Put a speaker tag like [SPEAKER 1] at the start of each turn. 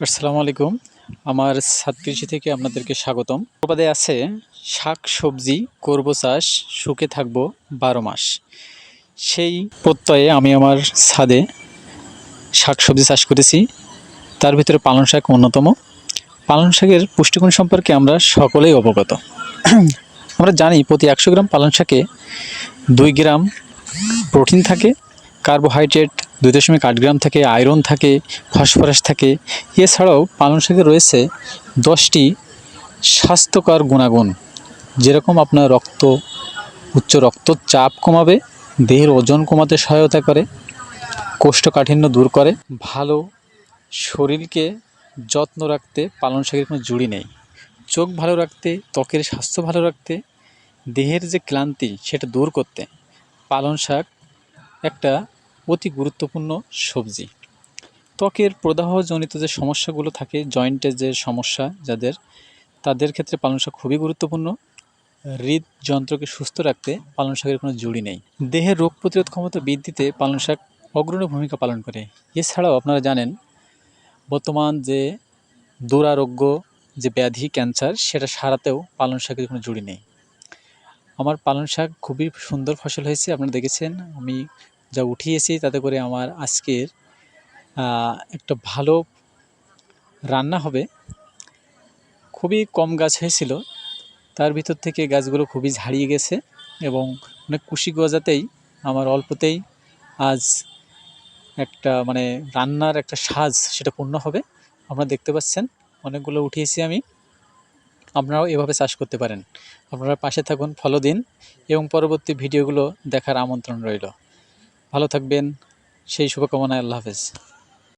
[SPEAKER 1] আসসালামু আলাইকুম। আমার সাত কৃষি থেকে আপনাদেরকে স্বাগতম। প্রবাদে আছে, শাক, সবজি, করব চাষ, সুখে থাকব বারো মাস। সেই প্রত্যয়ে আমি আমার ছাদে শাক, সবজি চাষ করেছি। তার ভিতরে পালং শাক অন্যতম। পালং শাকের পুষ্টিগুণ সম্পর্কে আমরা সকলেই অবগত। আমরা জানি প্রতি একশো গ্রাম পালং শাকে দুই গ্রাম প্রোটিন থাকে, কার্বোহাইড্রেট দুই দশমিক আট গ্রাম থাকে, আয়রন থাকে, ফসফরাস থাকে। এছাড়াও পালং শাকে রয়েছে দশটি স্বাস্থ্যকর গুণাগুণ। যেরকম আপনার রক্ত, উচ্চ রক্তচাপ কমাবে, দেহের ওজন কমাতে সহায়তা করে, কোষ্ঠকাঠিন্য দূর করে, ভালো শরীরকে যত্ন রাখতে পালং শাকের কোনো জুড়ি নেই। চোখ ভালো রাখতে, ত্বকের স্বাস্থ্য ভালো রাখতে, দেহের যে ক্লান্তি সেটা দূর করতে পালং শাক একটা অতি গুরুত্বপূর্ণ সবজি। ত্বকের প্রদাহজনিত যে সমস্যাগুলো থাকে জয়েন্টের যে সমস্যা যাদের, তাদের ক্ষেত্রে পালং শাক খুবই গুরুত্বপূর্ণ। হৃদযন্ত্রকে সুস্থ রাখতে পালং শাকের কোনো জুড়ি নেই। দেহের রোগ প্রতিরোধ ক্ষমতা বৃদ্ধিতে পালং শাক অগ্রণী ভূমিকা পালন করে। এছাড়াও আপনারা জানেন, বর্তমান যে দুরারোগ্য যে ব্যাধি ক্যান্সার, সেটা সারাতেও পালং শাকের কোনো জুড়ি নেই। আমার পালং শাক খুবই সুন্দর ফসল হয়েছে, আপনারা দেখেছেন। আমি যা উঠিয়েছি, তাতে করে আমার আজকের একটা ভালো রান্না হবে। খুবই কম গাছ হয়েছিল। তার ভিতর থেকে গাছগুলো খুবই ঝাড়িয়ে গেছে এবং অনেক কুশি গজাতেই, আমার অল্পতেই আজ একটা মানে রান্নার একটা সাজ সেটা পূর্ণ হবে। আপনারা দেখতে পাচ্ছেন, অনেকগুলো উঠিয়েছি আমি। আপনারাও এভাবে চাষ করতে পারেন। আপনারা পাশে থাকুন ফলো দিন এবং পরবর্তী ভিডিওগুলো দেখার আমন্ত্রণ রইল। ভালো থাকবেন সেই শুভকামনায় আল্লাহ হাফেজ।